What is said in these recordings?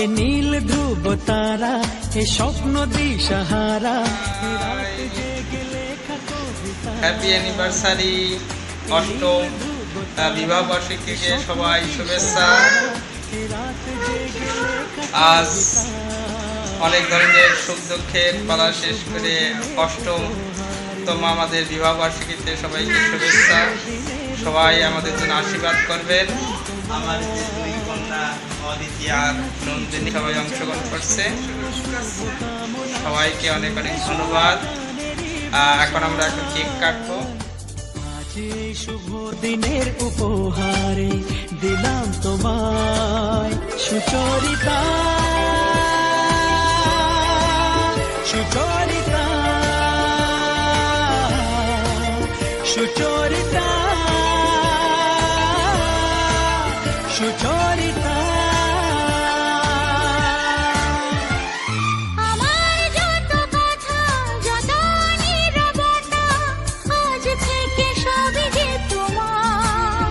এ নীল ধ্রুব তারা, এ স্বপ্ন দিশাহারা। হ্যাপি অ্যানিভার্সারি অষ্টম বিবাহ বার্ষিকীকে সবাই শুভেচ্ছা। আজ অনেক ধরনের সুখ দুঃখের পালা শেষ করে অষ্টম তম আমাদের বিবাহ বার্ষিকীতে সবাইকে শুভেচ্ছা। সবাই আমাদের জন্য আশীর্বাদ করবেন। আমার দুই কন্যা নন্দিনী সবাই অংশগ্রহণ করছে। সবাইকে অনেক অনেক ধন্যবাদ। এখন আমরা কেক কাটবো। শুভ দিনের উপহারে দিলাম তোমায় সুচরিতা। সুচরিতা সুচরিতা। তোমার।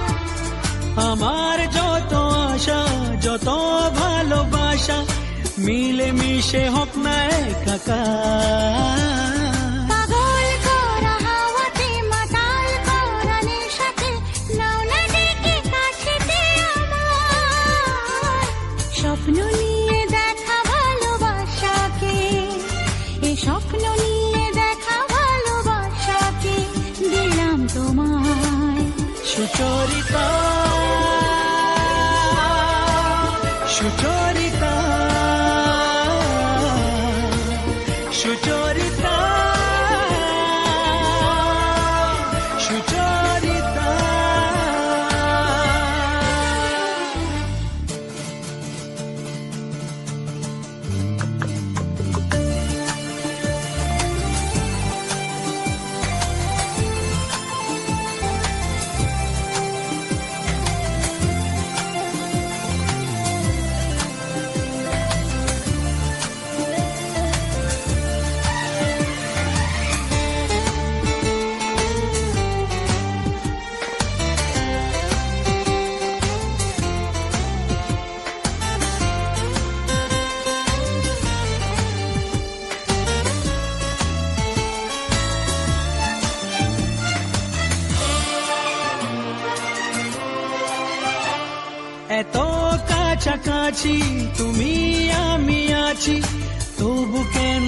আমার যত আশা যত ভালোবাসা মিলে মিশে হোক না একাকার সুচরিতা সুচরিতা। এত কাছাকাছি তুমি আমি আছি তবু কেন